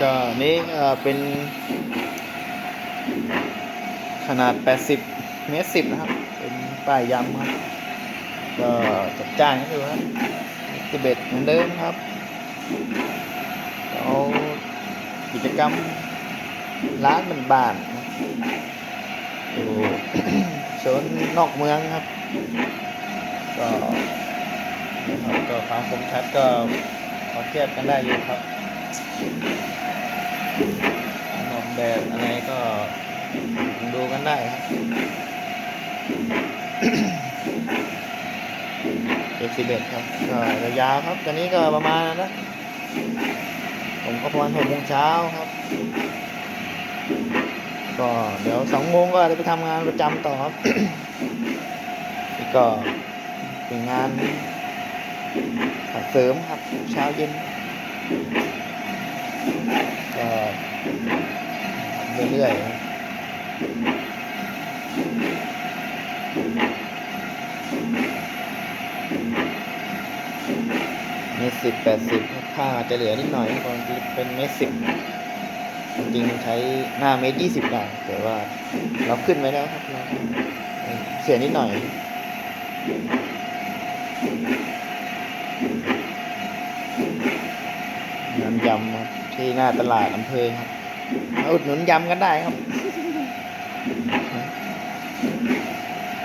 ก็นี่เป็น ขนาด 80 เมตร 10 นะครับ เป็นป้ายยำครับ ก็จัดจ้านก็คือครับสิบเอ็ดเหมือนเดิมครับเอากิจกรรมร้านมันบ้านอยู่โซนนอกเมืองครับ ก็นะครับก็ความคมชัดก็พอเทียบกันได้อยู่ครับ นอกแบบอะไรก็ดูกันได้ครับเจ็ดสิบเอ็ดครับก็ยาวครับ ตอนนี้ก็ประมาณนั้นนะ ผมก็ประมาณหกโมงเช้าครับ ก็เดี๋ยวสองโมงก็จะไปทำงานประจำต่อครับนี่ก็เป็นงานเสริมครับ เช้าเย็น ก็เรื่อยๆครับเมตรสิบแปดสิบผ้าจะเหลือนิดหน่อยตอนที่เป็นเมตรสิบจริงใช้หน้าเมตรยี่สิบได้แต่ว่าเราขึ้นไว้แล้วครับเราเสียนิดหน่อยน้ำยำครับ ที่หน้าตลาดอำเภอครับมาอุดหนุนยำกันได้ครับ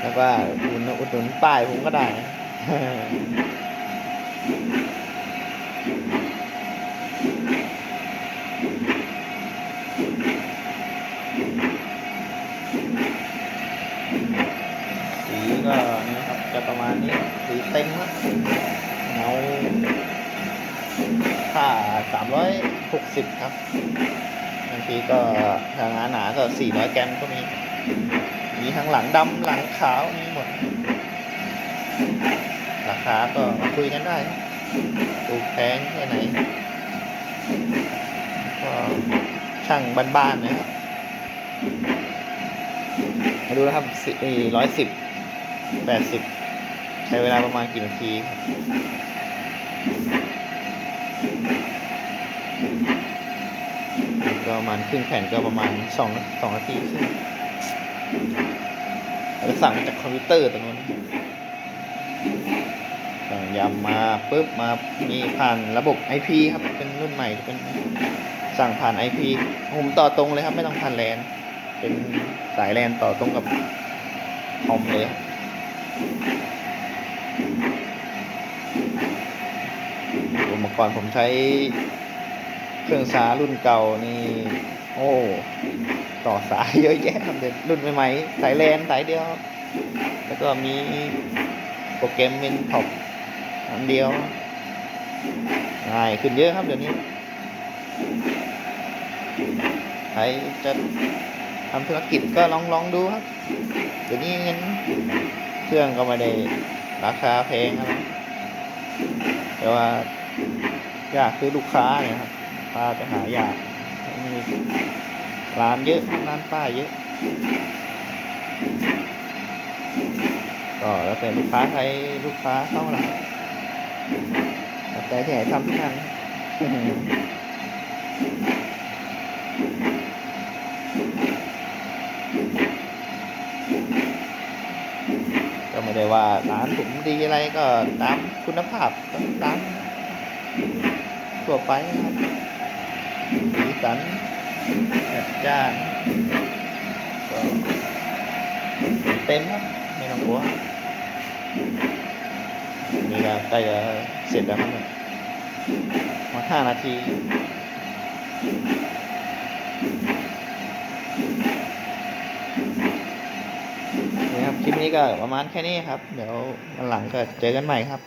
แล้วก็อุดหนุนอุดหนุนป้ายผมก็ได้ สามร้อยหกสิบครับบางทีก็หนาหนาก็สี่ร้อยแกรมก็มี มีทั้งหลังดำหลังขาวมีหมด ราคาก็มาคุยกันได้ถูกแพงแค่ไหน ก็ช่างบ้านๆนะครับมาดูนะครับร้อยสิบแปดสิบใช้เวลาประมาณกี่นาทีครับ ก็ประมาณครึ่งแผ่นก็ประมาณสองสองนาทีครึ่งเราสั่งมาจากคอมพิวเตอร์ตัวนู้นสั่งยำมาปุ๊บมามีผ่านระบบ IP ครับเป็นรุ่นใหม่เป็นสั่งผ่าน IP ผมต่อตรงเลยครับไม่ต้องผ่านแลนเป็นสายแลนต่อตรงกับคอมเลยอุปกรณ์ผมใช้ เครื่องสารุ่นเก่านี่โอ้ต่อสายเยอะแยะเด็ดรุ่นใหม่ๆสายแลนสายเดียว แล้วก็มีโปรแกรมเป็นท็อปอันเดียวง่ายขึ้นเยอะครับเดี๋ยวนี้ใครจะทำธุรกิจก็ลองลองดูครับ เดี๋ยวนี้เงินเครื่องก็ไม่ได้ราคาแพงอะไรแต่ว่ายากคือลูกค้าเนี่ยครับ พาไปหายากมีร้านเยอะร้านป้ายเยอะ ก็แล้วแต่ลูกค้าใครลูกค้าเข้าหลังแต่ที่ไหนทำทุกท่านก็ไม่ได้ว่าร้านผมดีอะไรก็ตามคุณภาพตามทั่วไปครับ สีสันจัดจ้านก็เต็มครับไม่ต้องกลัวนี่ก็ใกล้จะเสร็จแล้วครับเนี่ยมาห้านาทีนี่ครับคลิปนี้ก็ประมาณแค่นี้ครับ เดี๋ยววันหลังก็เจอกันใหม่ครับ